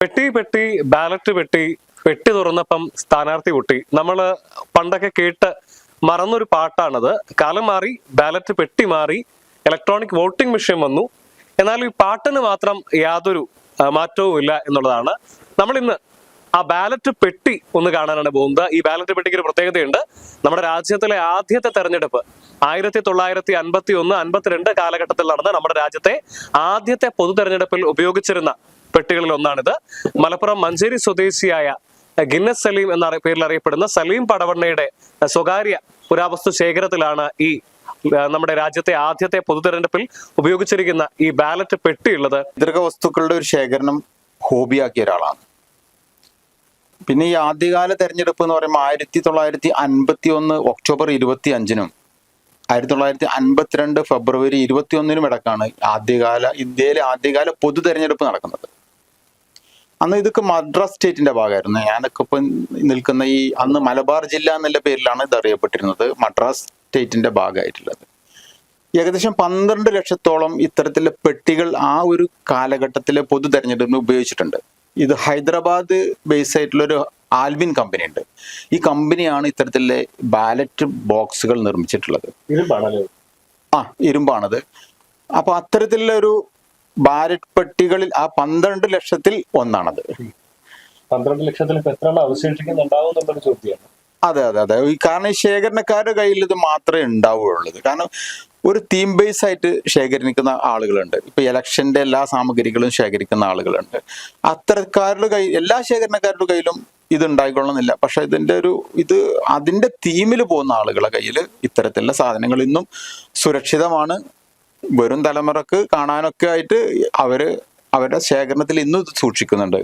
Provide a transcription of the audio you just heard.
പെട്ടി പെട്ടി ബാലറ്റ് പെട്ടി പെട്ടി തുറന്നപ്പം സ്ഥാനാർത്ഥി പൊട്ടി. നമ്മൾ പണ്ടൊക്കെ കേട്ട് മറന്നൊരു പാട്ടാണത്. കാലം മാറി ബാലറ്റ് പെട്ടി മാറി ഇലക്ട്രോണിക് വോട്ടിംഗ് മെഷീൻ വന്നു. എന്നാൽ ഈ പാട്ടിന് മാത്രം യാതൊരു മാറ്റവും ഇല്ല എന്നുള്ളതാണ്. നമ്മൾ ഇന്ന് ആ ബാലറ്റ് പെട്ടി ഒന്ന് കാണാനാണ് പോകുന്നത്. ഈ ബാലറ്റ് പെട്ടിക്ക് ഒരു പ്രത്യേകതയുണ്ട്. നമ്മുടെ രാജ്യത്തിലെ ആദ്യത്തെ തെരഞ്ഞെടുപ്പ് ആയിരത്തി തൊള്ളായിരത്തി അൻപത്തി ഒന്ന് അൻപത്തിരണ്ട് കാലഘട്ടത്തിൽ നടന്ന നമ്മുടെ രാജ്യത്തെ ആദ്യത്തെ പൊതു തെരഞ്ഞെടുപ്പിൽ ഉപയോഗിച്ചിരുന്ന പെട്ടികളിൽ ഒന്നാണിത് മലപ്പുറം മഞ്ചേരി സ്വദേശിയായ ഗിന്നസ് സലീം എന്ന പേരിൽ അറിയപ്പെടുന്ന സലീം പടവണ്ണയുടെ സ്വകാര്യ പുരാവസ്തു ശേഖരത്തിലാണ് ഈ നമ്മുടെ രാജ്യത്തെ ആദ്യത്തെ പൊതു തെരഞ്ഞെടുപ്പിൽ ഉപയോഗിച്ചിരിക്കുന്ന ഈ ബാലറ്റ് പെട്ടിയുള്ളത്. പൈതൃക വസ്തുക്കളുടെ ഒരു ശേഖരണം ഹോബിയാക്കിയ ഒരാളാണ്. പിന്നെ ഈ ആദ്യകാല തെരഞ്ഞെടുപ്പ് എന്ന് പറയുമ്പോൾ ആയിരത്തി തൊള്ളായിരത്തി അൻപത്തി ഒന്ന് ഒക്ടോബർ ഇരുപത്തി അഞ്ചിനും ആയിരത്തി തൊള്ളായിരത്തി അൻപത്തിരണ്ട് ഫെബ്രുവരി ഇരുപത്തി ഒന്നിനും ഇടക്കാണ് ആദ്യകാല ഇന്ത്യയിലെ ആദ്യകാല പൊതു തെരഞ്ഞെടുപ്പ് നടക്കുന്നത്. അന്ന് ഇതൊക്കെ മദ്രാസ് സ്റ്റേറ്റിന്റെ ഭാഗമായിരുന്നു. ഞാനൊക്കെ ഇപ്പം നിൽക്കുന്ന ഈ അന്ന് മലബാർ ജില്ല എന്നുള്ള പേരിലാണ് ഇത് അറിയപ്പെട്ടിരുന്നത്. മദ്രാസ് സ്റ്റേറ്റിന്റെ ഭാഗമായിട്ടുള്ളത്. ഏകദേശം പന്ത്രണ്ട് ലക്ഷത്തോളം ഇത്തരത്തിലെ പെട്ടികൾ ആ ഒരു കാലഘട്ടത്തിലെ പൊതു തെരഞ്ഞെടുപ്പിന് ഉപയോഗിച്ചിട്ടുണ്ട്. ഇത് ഹൈദരാബാദ് ബേസ് ആയിട്ടുള്ള ഒരു ആൽവിൻ കമ്പനി ഉണ്ട്. ഈ കമ്പനിയാണ് ഇത്തരത്തിലെ ബാലറ്റ് ബോക്സുകൾ നിർമ്മിച്ചിട്ടുള്ളത്. ആ ഇരുമ്പാണത്. അപ്പൊ അത്തരത്തിലുള്ള ഒരു ബാലറ്റ് പെട്ടികളിൽ ആ പന്ത്രണ്ട് ലക്ഷത്തിൽ ഒന്നാണത്. പന്ത്രണ്ട് ലക്ഷത്തിൽ എത്ര അവശേഷിക്കുന്നുണ്ടാവും എന്നുള്ളൊരു ചോദ്യമാണ്. അതെ അതെ അതെ. ഈ കാരണം ഈ ശേഖരണക്കാരുടെ കയ്യിൽ ഇത് മാത്രമേ ഉണ്ടാവുകയുള്ളത് കാരണം ഒരു തീം ബേസ് ആയിട്ട് ശേഖരിക്കുന്ന ആളുകളുണ്ട്. ഇപ്പൊ ഇലക്ഷന്റെ എല്ലാ സാമഗ്രികളും ശേഖരിക്കുന്ന ആളുകളുണ്ട്. അത്തരക്കാരുടെ കൈ എല്ലാ ശേഖരണക്കാരുടെ കയ്യിലും ഇത് ഉണ്ടായിക്കൊള്ളുന്നില്ല പക്ഷെ ഇതിന്റെ ഒരു ഇത് അതിന്റെ തീമിൽ പോകുന്ന ആളുകളുടെ കയ്യിൽ ഇത്തരത്തിലുള്ള സാധനങ്ങൾ ഇന്നും സുരക്ഷിതമാണ്. വരും തലമുറയ്ക്ക് കാണാനൊക്കെ ആയിട്ട് അവർ അവരുടെ ശേഖരണത്തിൽ ഇന്നും സൂക്ഷിക്കുന്നുണ്ട്.